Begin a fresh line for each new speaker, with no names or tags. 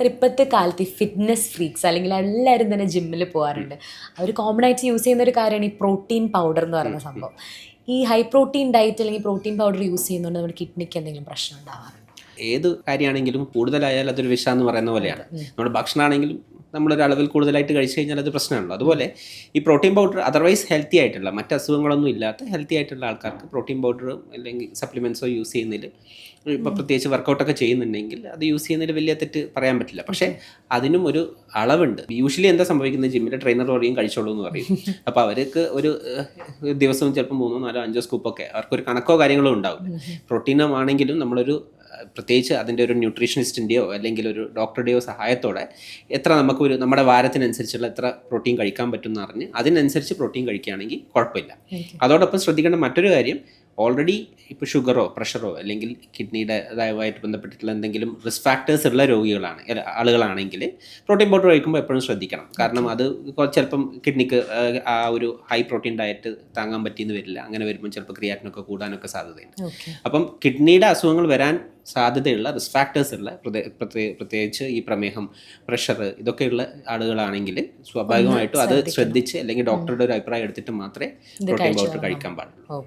Sir ഇപ്പോഴത്തെ കാലത്ത് ഈ ഫിറ്റ്നസ് ഫ്രീക്സ് അല്ലെങ്കിൽ എല്ലാവരും തന്നെ ജിമ്മിൽ പോകാറുണ്ട് അവർ കോമൺ ആയിട്ട് യൂസ് ചെയ്യുന്ന ഒരു കാര്യമാണ് ഈ പ്രോട്ടീൻ പൗഡർ എന്ന് പറയുന്ന സംഭവം. ഈ ഹൈ പ്രോട്ടീൻ ഡയറ്റ് അല്ലെങ്കിൽ പ്രോട്ടീൻ പൗഡർ യൂസ് ചെയ്യുന്നതുകൊണ്ട് നമ്മുടെ കിഡ്നിക്ക് എന്തെങ്കിലും പ്രശ്നം ഉണ്ടാവാറുണ്ട്?
ഏത് കാര്യമാണെങ്കിലും കൂടുതലായാൽ അതൊരു വിഷാന്ന് പറയുന്ന പോലെയാണ്. നമ്മുടെ ഭക്ഷണമാണെങ്കിലും നമ്മളൊരു അളവിൽ കൂടുതലായിട്ട് കഴിച്ചു കഴിഞ്ഞാൽ അത് പ്രശ്നമാണല്ലോ. അതുപോലെ ഈ പ്രോട്ടീൻ പൗഡർ അതർവൈസ് ഹെൽത്തി ആയിട്ടുള്ള മറ്റ് അസുഖങ്ങളൊന്നും ഇല്ലാത്ത ഹെൽത്തി ആയിട്ടുള്ള ആൾക്കാർക്ക് പ്രോട്ടീൻ പൗഡർ അല്ലെങ്കിൽ സപ്ലിമെൻസോ യൂസ് ചെയ്യുന്നതിൽ ഇപ്പോൾ പ്രത്യേകിച്ച് വർക്കൗട്ടൊക്കെ ചെയ്യുന്നുണ്ടെങ്കിൽ അത് യൂസ് ചെയ്യുന്നതിൽ വലിയ തെറ്റ് പറയാൻ പറ്റില്ല. പക്ഷേ അതിനും ഒരു അളവുണ്ട്. യൂഷ്വലി എന്താ സംഭവിക്കുന്നത്? ജിമ്മിലെ ട്രെയിനർ പറയും കഴിച്ചോളൂ എന്ന് പറയും. അപ്പോൾ അവർക്ക് ഒരു ദിവസവും ചിലപ്പോൾ മൂന്നോ നാലോ അഞ്ചോ സ്കൂപ്പൊക്കെ അവർക്കൊരു കണക്കോ കാര്യങ്ങളോ ഉണ്ടാവും പ്രോട്ടീനം ആണെങ്കിലും നമ്മളൊരു പ്രത്യേകിച്ച് അതിന്റെ ഒരു ന്യൂട്രീഷനിസ്റ്റിന്റെയോ അല്ലെങ്കിൽ ഒരു ഡോക്ടറുടെയോ സഹായത്തോടെ എത്ര നമുക്ക് ഒരു നമ്മുടെ വാരത്തിനനുസരിച്ചുള്ള എത്ര പ്രോട്ടീൻ കഴിക്കാൻ പറ്റുമെന്ന് അറിഞ്ഞ് അതിനനുസരിച്ച് പ്രോട്ടീൻ കഴിക്കുകയാണെങ്കിൽ കുഴപ്പമില്ല. അതോടൊപ്പം ശ്രദ്ധിക്കേണ്ട മറ്റൊരു കാര്യം ഓൾറെഡി ഇപ്പോൾ ഷുഗറോ പ്രഷറോ അല്ലെങ്കിൽ കിഡ്നിയുടെ ഇതായിട്ട് ബന്ധപ്പെട്ടിട്ടുള്ള എന്തെങ്കിലും റിസ്ക് ഫാക്ടേഴ്സ് ഉള്ള രോഗികളാണ് ആളുകളാണെങ്കിൽ പ്രോട്ടീൻ പൗഡർ കഴിക്കുമ്പോൾ എപ്പോഴും ശ്രദ്ധിക്കണം. കാരണം അത് ചിലപ്പം കിഡ്നിക്ക് ആ ഒരു ഹൈ പ്രോട്ടീൻ ഡയറ്റ് താങ്ങാൻ പറ്റിയെന്ന് വരില്ല. അങ്ങനെ വരുമ്പോൾ ചിലപ്പോൾ ക്രിയാറ്റിനൊക്കെ കൂടാനൊക്കെ സാധ്യതയുണ്ട്. അപ്പം കിഡ്നിയുടെ അസുഖങ്ങൾ വരാൻ സാധ്യതയുള്ള റിസ്ക് ഫാക്ടേഴ്സ് ഉള്ള പ്രത്യേ- പ്രത്യേ- പ്രത്യേകിച്ച് ഈ പ്രമേഹം പ്രഷർ ഇതൊക്കെയുള്ള ആളുകളാണെങ്കിൽ സ്വാഭാവികമായിട്ടും അത് ശ്രദ്ധിച്ച് അല്ലെങ്കിൽ ഡോക്ടറുടെ ഒരു അഭിപ്രായം എടുത്തിട്ട് മാത്രമേ പ്രോട്ടീൻ പൗഡർ കഴിക്കാൻ പാടുള്ളൂ.